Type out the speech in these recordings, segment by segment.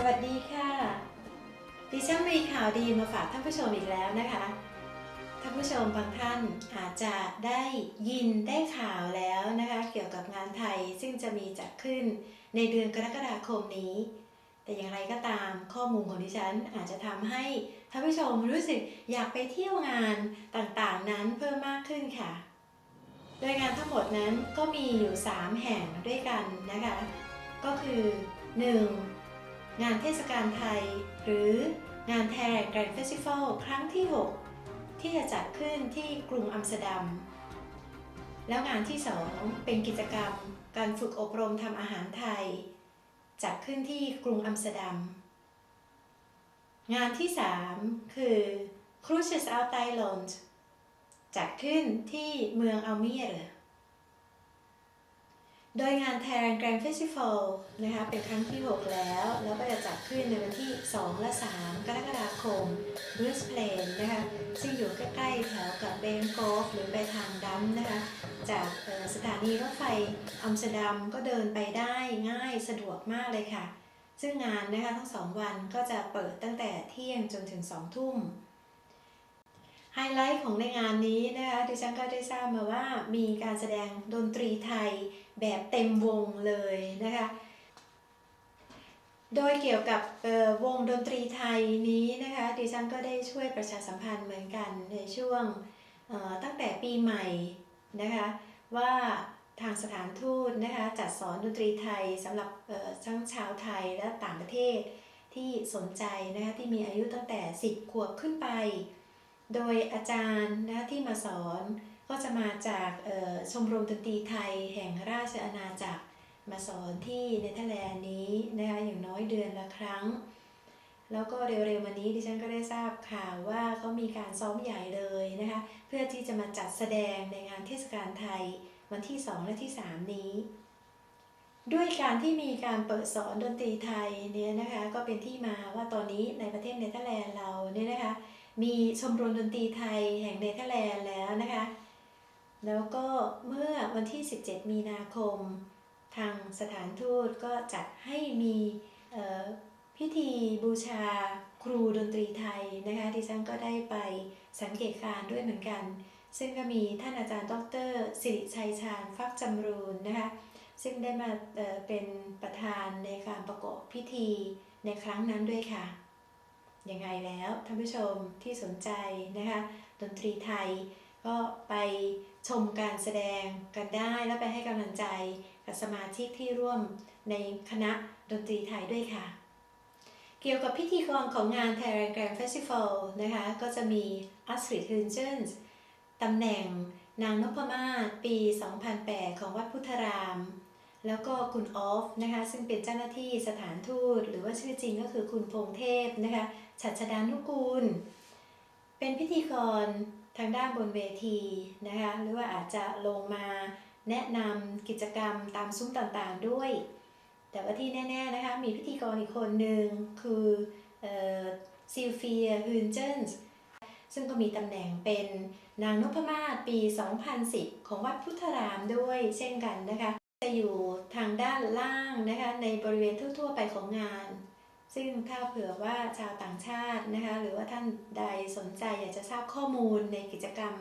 สวัสดีค่ะ ดิฉันมีข่าวดีมาฝากท่านผู้ชมอีกแล้วนะคะ ท่านผู้ชมบางท่านอาจจะได้ยินได้ข่าวแล้วนะคะ เกี่ยวกับงานไทยซึ่งจะมีจัดขึ้นในเดือนกรกฎาคมนี้ แต่อย่างไรก็ตามข้อมูลของดิฉันอาจจะทำให้ท่านผู้ชมรู้สึกอยากไปเที่ยวงานต่างๆนั้นเพิ่มมากขึ้นค่ะ โดยงานทั้งหมดนั้นก็มีอยู่ 3 แห่งด้วยกันนะคะ ก็คือ 1. งานเทศกาลไทย หรืองานแทนแกรนด์เฟสติวัลครั้งที่ 6 ที่จะจัดขึ้นที่กรุงอัมสเตอร์ดัม แล้วงานที่ 2 เป็นกิจกรรม การฝึกอบรมทำอาหารไทย จัดขึ้นที่กรุงอัมสเตอร์ดัม งานที่ 3 คือ Cruises Out Thailand จัดขึ้นที่เมืองอัลเมียร์ โดยงานแทน Grand Festival นะคะเป็นครั้งที่ 6 แล้ว แล้วก็จะจัดขึ้นในวันที่ 2 และ 3 กรกฎาคม b r u c e p l a n นะคะซึ่งอยู่ใกล้ๆแถวกับเบงกอฟหรือไปทางดัมนะคะจากสถานีรถไฟอัมสเตอร์ดัมก็เดินไปได้ง่ายสะดวกมากเลยค่ะ ซึ่งงานนะคะทั้งสองวันก็จะเปิดตั้งแต่เที่ยงจนถึง 2 ทุ่มไฮไลท์ของในงานนี้นะคะดิฉันก็ได้ทราบมาว่ามีการแสดงดนตรีไทย แบบเต็มวงเลยนะคะ โดยเกี่ยวกับวงดนตรีไทยนี้นะคะดิฉันก็ได้ช่วยประชาสัมพันธ์เหมือนกันในช่วงตั้งแต่ปีใหม่นะคะว่าทางสถานทูตนะคะจัดสอนดนตรีไทยสำหรับเอ่อทั้งชาวไทยและต่างประเทศที่สนใจนะคะที่มีอายุตั้งแต่ 10 ขวบขึ้นไป โดยอาจารย์นะะที่มาสอน ก็จะมาจากชมรมดนตรีไทยแห่งราชอาณาจักร มาสอนที่เนเธอร์แลนด์นี้นะคะอย่างน้อยเดือนละครั้ง แล้วก็เร็วๆมานี้ดิฉันก็ได้ทราบข่าวว่าเขามีการซ้อมใหญ่เลยนะคะเพื่อที่จะมาจัดแสดงในงานเทศกาลไทยวันที่ 2 และที่ 3 นี้ ด้วยการที่มีการเปิดสอนดนตรีไทยเนี่ยนะคะก็เป็นที่มาว่าตอนนี้ในประเทศเนเธอร์แลนด์เราเนี่ยนะคะมีชมรมดนตรีไทยแห่งเนเธอร์แลนด์แล้วนะคะ แล้วก็เมื่อวันที่ 17 มีนาคม ทางสถานทูตก็จัดให้มีพิธีบูชาครูดนตรีไทยนะคะดิฉันก็ได้ไปสังเกตการ์ด้วยเหมือนกัน ซึ่งก็มีท่านอาจารย์ดรสิริชัยชาญฟักจำรูนนะคะซึ่งได้มาเเป็นประธานในการประกอบพิธีในครั้งนั้นด้วยค่ะ ยังไงแล้วท่านผู้ชมที่สนใจนะคะดนตรีไทย ก็ไปชมการแสดงกันได้แล้วไปให้กำลังใจกับสมาชิกที่ร่วมในคณะดนตรีไทยด้วยค่ะ เกี่ยวกับพิธีกรของงาน Thailand Grand Festival นะคะ ก็จะมี Astrid h u n g e n s ตำแหน่งนางนพมาศปี 2008 ของวัดพุทธราม แล้วก็คุณออฟนะคะ ซึ่งเป็นเจ้าหน้าที่สถานทูต หรือว่าชื่อจริงก็คือคุณพงเทพนะคะ ฉัชดานุกูล เป็นพิธีกรทางด้านบนเวทีนะคะหรือว่าอาจจะลงมาแนะนำกิจกรรมตามซุ้มต่างๆด้วย แต่ว่าที่แน่ๆนะคะมีพิธีกรอีกคนหนึ่งคือซิลเฟียฮืนเจนส์ซึ่งก็มีตำแหน่งเป็นนางนพมาศปี 2010 ของวัดพุทธารามด้วยเช่นกันนะคะ จะอยู่ทางด้านล่างนะคะในบริเวณทั่วๆไปของงาน ซึ่งถ้าเผื่อว่าชาวต่างชาตินะคะหรือว่าท่านใดสนใจอยากจะทราบข้อมูลในกิจกรรม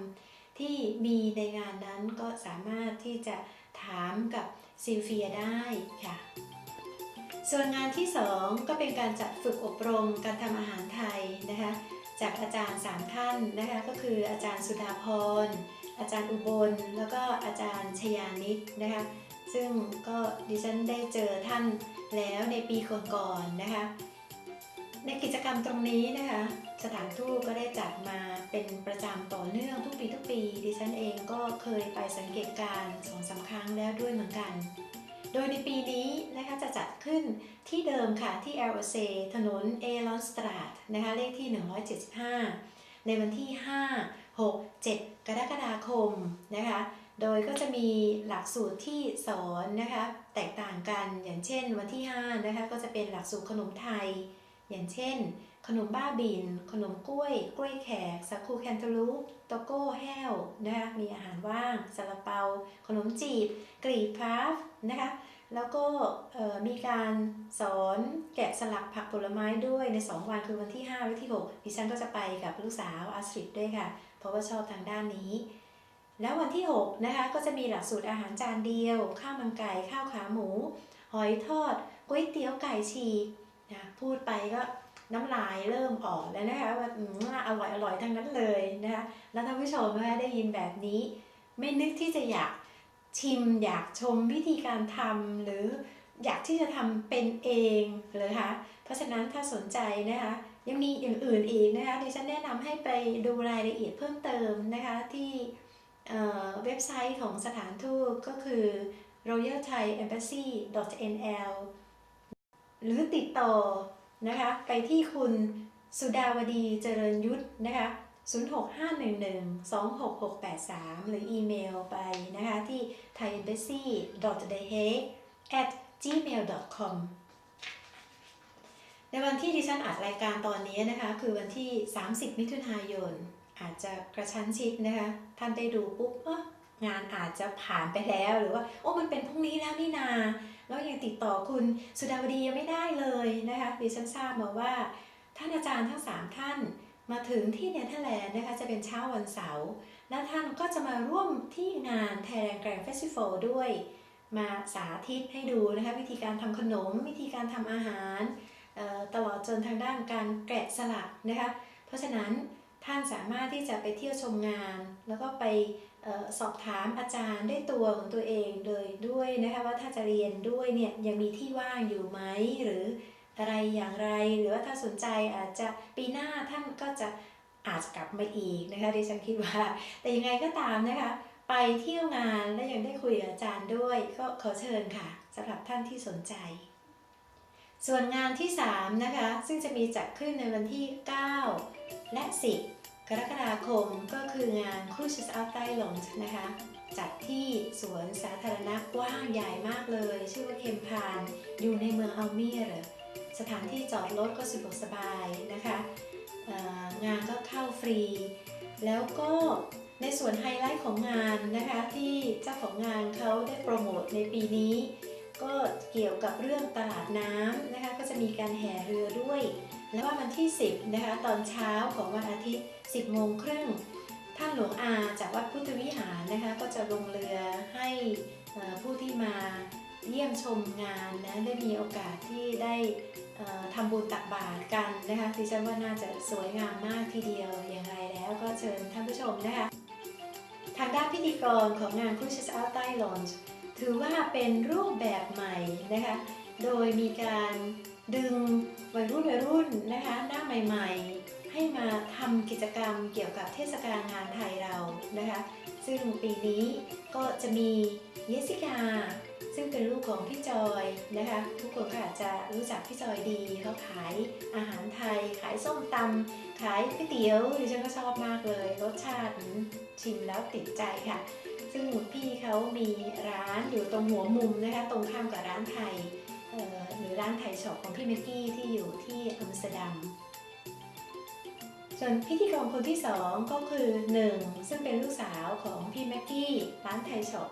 ที่มีในงานนั้นก็สามารถที่จะถามกับซิลเฟียได้ค่ะ ส่วนงานที่ 2 ก็เป็นการจัดฝึกอบรมการทำอาหารไทยนะคะจากอาจารย์ 3 ท่านนะคะก็คืออาจารย์สุดาพร อาจารย์อุบล แล้วก็อาจารย์ชยานิตนะคะ ซึ่งก็ดิฉันได้เจอท่านแล้วในปีก่อนๆนะคะในกิจกรรมตรงนี้นะคะสถานทูตก็ได้จัดมาเป็นประจำต่อเนื่องทุกปีทุกปี ดิฉันเองก็เคยไปสังเกตการสองสาครั้งแล้วด้วยเหมือนกัน โดยในปีนี้นะคะจะจัดขึ้นที่เดิมค่ะที่ LOC ถนนเอลอนสตราดนะคะเลขที่ 175 ในวันที่ 5 6 7 กรกฎาคมนะคะ โดยก็จะมีหลักสูตรที่สอนนะคะแตกต่างกันอย่างเช่นวันที่5นะคะก็จะเป็นหลักสูตรขนมไทย อย่างเช่น ขนมบ้าบิน ขนมกล้วย กล้วยแขกสักคูแคนตาลูปโตโก้แห้วนะคะมีอาหารว่างซาลาเปา ขนมจีบ กรีบพราฟนะคะแล้วก็มีการสอนแกะสลักผักผลไม้ด้วยใน 2 วันคือวันที่5และที่ 6 ดิฉันก็จะไปกับลูกสาวอาสริดด้วยค่ะ เพราะว่าชอบทางด้านนี้ แล้ววันที่6นะคะก็จะมีหลักสูตรอาหารจานเดียว ข้าวมันไก่ ข้าวขาหมู หอยทอดก๋วยเตี๋ยวไก่ฉีกนะพูดไปก็น้ำลายเริ่มออกแล้วนะคะว่าอืมอร่อยอร่อยทั้งนั้นเลยนะคะแล้วท่านผู้ชมนะคะได้ยินแบบนี้ ไม่นึกที่จะอยากชิมอยากชมวิธีการทำหรืออยากที่จะทำเป็นเองเลยคะเพราะฉะนั้นถ้าสนใจนะคะยังมีอย่างอื่นอีกนะคะดิฉันแนะนำให้ไปดูรายละเอียดเพิ่มเติมนะคะที่ เว็บไซต์ของสถานทูตก็คือ royal thai embassy nl หรือติดต่อนะคะไปที่คุณสุดาวดีเจริญยุทธนะคะ06511-26683 หรืออีเมลไปนะคะที่ t h a i e m b a s s y d a y h e at gmail.com ในวันที่ดิฉันอัดรายการตอนนี้นะคะ คือวันที่ 30 มิถุนายน อาจจะกระชั้นชิดนะคะ ท่านได้ดูปุ๊บอ้องานอาจจะผ่านไปแล้วหรือว่า โอ้มันเป็นพรุ่งนี้แล้วนี่นา แล้วยังติดต่อคุณสุดาวดียังไม่ได้เลยนะคะดิฉันทราบมาว่า ท่านอาจารย์ทั้ง 3 ท่านมาถึงที่เนเธอร์แลนด์นะคะจะเป็นเช้าวันเสาร์และท่านก็จะมาร่วมที่งาน Thailand Grand Festival ด้วย มาสาธิตให้ดูนะคะวิธีการทำขนม วิธีการทำอาหารตลอดจนทางด้านการแกะสลักนะคะเพราะฉะนั้น ท่านสามารถที่จะไปเที่ยวชมงาน แล้วก็ไปออสอบถามอาจารย์ด้วยตัวของตัวเองเลยด้วยนะคะว่าถ้าจะเรียนด้วยเนี่ยยังมีที่ว่างอยู่ไหมหรืออะไรอย่างไรหรือว่าถ้าสนใจอาจจะปีหน้าท่านก็จะอาจจะกลับมาอีกนะคะดิฉันคิดว่า แต่ยังไงก็ตามนะคะ ไปเที่ยวงานและยังได้คุยกับอาจารย์ด้วย ก็ขอเชิญค่ะสำหรับท่านที่สนใจ ส่วนงานที่3นะคะซึ่งจะมีจัดขึ้นในวันที่ 9 และ 10 กรกฎาคมก็คืองานครูชิสอัลไตหลงนะคะ จัดที่สวนสาธารณะกว้างใหญ่มากเลย ชื่อว่าเคมพาน อยู่ในเมืองอัลเมียร์สถานที่จอดรถก็สะดวกสบายนะคะงานก็เข้าฟรี แล้วก็ในส่วนไฮไลท์ของงานนะคะที่เจ้าของงานเขาได้โปรโมทในปีนี้ ก็เกี่ยวกับเรื่องตลาดน้ำนะคะก็จะมีการแห่เรือด้วย แล้วว่าวันที่ 10 นะคะ ตอนเช้าของวันอาทิตย์ 10 โมงครึ่ง ท่านหลวงอาจากวัดพุทธวิหารนะคะ ก็จะลงเรือให้ผู้ที่มาเยี่ยมชมงานนะ ได้มีโอกาสที่ได้ทำบุญตักบาตรกันนะคะดิฉันว่าน่าจะสวยงามมากทีเดียว อย่างไรแล้วก็เชิญท่านผู้ชมนะคะ ทางด้านพิธีกรของงานครูชิสอัลไตลอนถือว่าเป็นรูปแบบใหม่นะคะ โดยมีการ ดึงวัยรุ่นวัยรุ่นนะคะหน้าใหม่ ๆ ให้มาทำกิจกรรมเกี่ยวกับเทศกาลงานไทยเรานะคะ ซึ่งปีนี้ก็จะมีเยสิกาซึ่งเป็นลูกของพี่จอยนะคะ ทุกคนก็อาจจะรู้จักพี่จอยดีเขาขายอาหารไทย ขายส้มตำขายก๋วยเตี๋ยวดิฉันก็ชอบมากเลย รสชาติชิมแล้วติดใจค่ะ ซึ่งพี่เขามีร้านอยู่ตรงหัวมุมนะคะ ตรงข้ามกับร้านไทย รือร้านไทยช็อปของพี่เมกกี้ที่อยู่ที่อัมสเตอร์ดัมส่วนพิธีกรคนที่สองก็คือหนึ่งซึ่งเป็นลูกสาวของพี่แม็กกี้ร้านไทยช็อป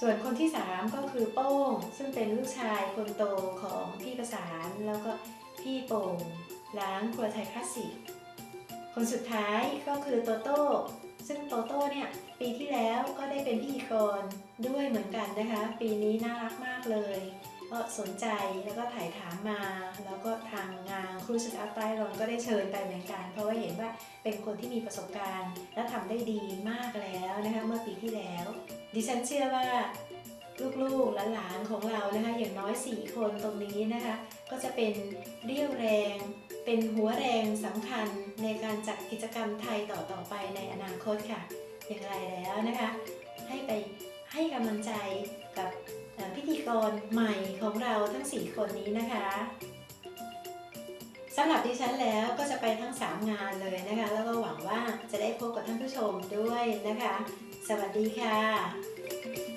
ส่วนคนที่ 3 ก็คือโป้ง ซึ่งเป็นลูกชายคนโตของพี่ประสานแล้วก็พี่โป่งร้านครัวไทยคลาสสิกคนสุดท้ายก็คือโตโต้ซึ่งโตโต้เนี่ยปีที่แล้วก็ได้เป็นพิธีกรด้วยเหมือนกันนะคะ ปีนี้น่ารักมากเลย ก็สนใจแล้วก็ถ่ายถามมา แล้วก็ทางงานครูสอัพไตรอนก็ได้เชิญไปเหมือนกัน เพราะว่าเห็นว่าเป็นคนที่มีประสบการณ์ และทำได้ดีมากแล้วนะคะเมื่อปีที่แล้ว ดิฉันเชื่อว่าลูกๆและหลานของเรานะคะอย่างน้อย 4 คนตรงนี้นะคะ ก็จะเป็นเรี่ยวแรง เป็นหัวแรงสำคัญในการจัดกิจกรรมไทยต่อๆไปในอนาคตค่ะ อย่างไรแล้วนะคะ ให้ไปให้กำลังใจ กรใหม่ของเราทั้ง 4 คนนี้นะคะสำหรับดิฉันแล้วก็จะไปทั้ง 3 งานเลยนะคะ แล้วก็หวังว่าจะได้พบกับท่านผู้ชมด้วยนะคะ สวัสดีค่ะ